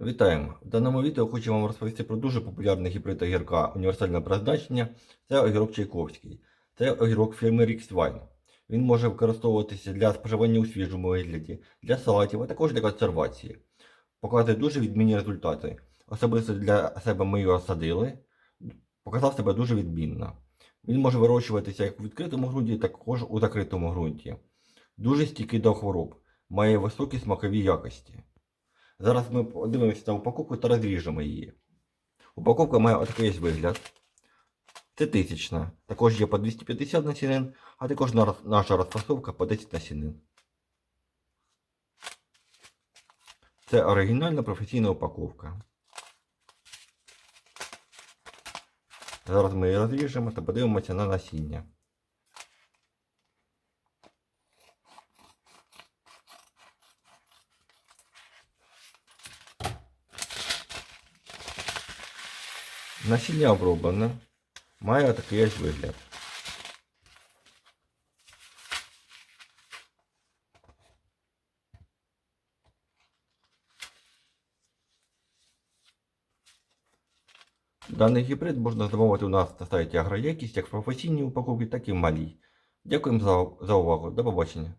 Вітаємо! В даному відео хочу вам розповісти про дуже популярний гібрид огірка універсального призначення. Це огірок Чайковський. Це огірок фірми Rixwine. Він може використовуватися для споживання у свіжому вигляді, для салатів, а також для консервації. Показує дуже відмінні результати. Особисто для себе ми його садили. Показав себе дуже відмінно. Він може вирощуватися як у відкритому ґрунті, так також у закритому ґрунті. Дуже стійкий до хвороб, має високі смакові якості. Зараз ми подивимося на упаковку та розріжемо її. Упаковка має отакий вигляд. Це тисячна. Також є по 250 насінин, а також наша розфасовка по 10 насінин. Це оригінальна професійна упаковка. Зараз ми її розріжемо та подивимося на насіння. Насіння оброблене. Має такий ось вигляд. Даний гібрид можна замовити у нас на сайті Агроякість як в професійній упаковці, так і в малій. Дякуємо за, за увагу. До побачення.